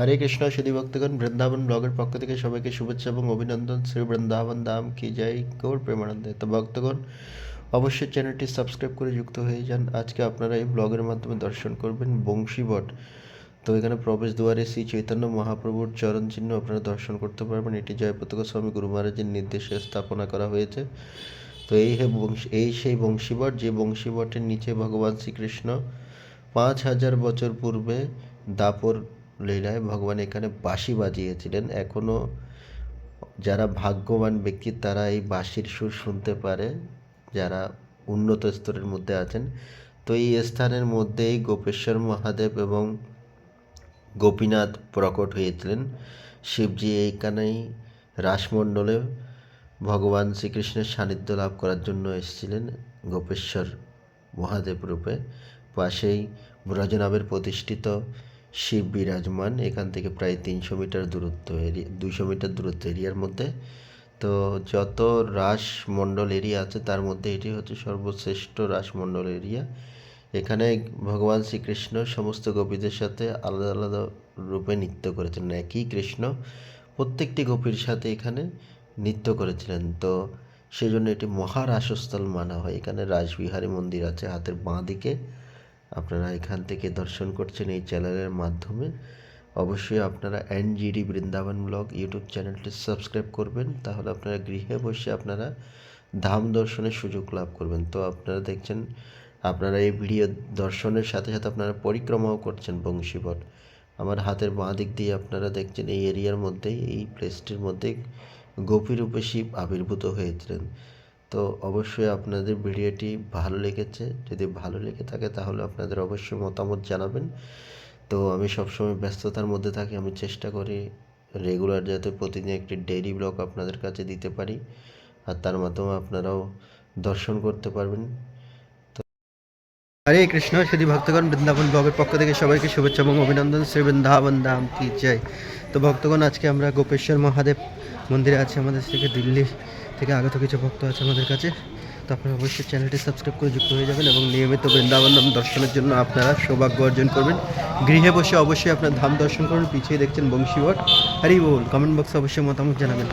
হরে কৃষ্ণ সুধী ভক্তগণ, বৃন্দাবন ব্লগের পক্ষ থেকে সবাইকে শুভেচ্ছা এবং অভিনন্দন। শ্রী বৃন্দাবন দাম কি জয় গৌর প্রেমানন্দে। তো ভক্তগণ, অবশ্যই চ্যানেলটি সাবস্ক্রাইব করে যুক্ত হয়ে যান। আজকে আপনারা এই ব্লগের মাধ্যমে দর্শন করবেন বংশীবট। তো এখানে প্রবেশ দুয়ারে শ্রী চৈতন্য মহাপ্রভুর চরণ চিহ্ন আপনারা দর্শন করতে পারবেন। এটি জয়প্রতাকা স্বামী গুরু মহারাজের নির্দেশে স্থাপনা করা হয়েছে। তো এই হে বংশী, এই সেই বংশীবট, যে বংশীবটের নিচে ভগবান শ্রীকৃষ্ণ পাঁচ হাজার বছর পূর্বে দাপর লীলায় ভগবান এখানে বাঁশি বাজিয়েছিলেন। এখনও যারা ভাগ্যবান ব্যক্তি, তারা এই বাঁশির সুর শুনতে পারে, যারা উন্নত স্তরের মধ্যে আছেন। তো এই স্থানের মধ্যেই গোপেশ্বর মহাদেব এবং গোপীনাথ প্রকট হয়েছিলেন। শিবজি এইখানেই রাসমণ্ডলে ভগবান শ্রীকৃষ্ণের সান্নিধ্য লাভ করার জন্য এসেছিলেন গোপেশ্বর মহাদেব রূপে। পাশেই ব্রজনাভের প্রতিষ্ঠিত শিব বিরাজমান, এখান থেকে প্রায় তিনশো মিটার দূরত্ব এরিয়া, দুইশো মিটার দূরত্ব এরিয়ার মধ্যে। তো যত রাসমণ্ডল এরিয়া আছে, তার মধ্যে এটি হচ্ছে সর্বশ্রেষ্ঠ রাসমণ্ডল এরিয়া। এখানে ভগবান শ্রীকৃষ্ণ সমস্ত গোপীদের সাথে আলাদা আলাদা রূপে নৃত্য করেছিলেন একই কৃষ্ণ প্রত্যেকটি গোপীর সাথে এখানে নৃত্য করেছিলেন। তো সেই জন্য এটি মহারাসস্থল মানা হয়। এখানে রাসবিহারী মন্দির আছে, হাতের বাঁ দিকে। আপনারা এখান থেকে দর্শন করছেন এই চ্যানেলের মাধ্যমে। অবশ্যই আপনারা এনজিডি বৃন্দাবন ব্লগ ইউটিউব চ্যানেলটি সাবস্ক্রাইব করবেন, তাহলে আপনারা গৃহে বসে আপনারা ধাম দর্শনের সুযোগ লাভ করবেন। তো আপনারা দেখছেন, আপনারা এই ভিডিও দর্শনের সাথে সাথে আপনারা পরিক্রমাও করছেন বংশীবট আমার হাতের বাঁ দিক দিয়ে আপনারা দেখছেন এই এরিয়ার মধ্যেই, এই প্লেসটির মধ্যে গোপীরূপে শিব আবির্ভূত হয়েছিলেন তো অবশ্যই আপনাদের ভিডিওটি ভালো লেগেছে। যদি ভালো লেগে থাকে তাহলে আপনাদের অবশ্যই মতামত জানাবেন। তো আমি সবসময় ব্যস্ততার মধ্যে থাকি, আমি চেষ্টা করি রেগুলার যাতে প্রতিদিন একটি ডেইলি ব্লগ আপনাদের কাছে দিতে পারি। আর তার মাধ্যমে আপনারাও দর্শন করতে পারবেন। হরে কৃষ্ণ, শ্রী ভক্তগণ, বৃন্দাবন ব্লগের পক্ষ থেকে সবাইকে শুভেচ্ছা এবং অভিনন্দন। শ্রী বৃন্দাবন ধাম কি জয়। তো ভক্তগণ, আজকে আমরা গোপেশ্বর মহাদেব মন্দিরে আছি, আমাদের থেকে দিল্লি থেকে আগত কিছু ভক্ত আছে আমাদের কাছে, তো আপনারা অবশ্যই চ্যানেলটি সাবস্ক্রাইব করে যুক্ত হয়ে যাবেন এবং নিয়মিত বৃন্দাবন ধাম দর্শনের জন্য আপনারা সৌভাগ্য অর্জন করবেন। গৃহে বসে অবশ্যই আপনার ধাম দর্শন করুন, পিছিয়ে দেখছেন বংশীবট। হরি বল কমেন্ট বক্সে অবশ্যই মতামত জানাবেন।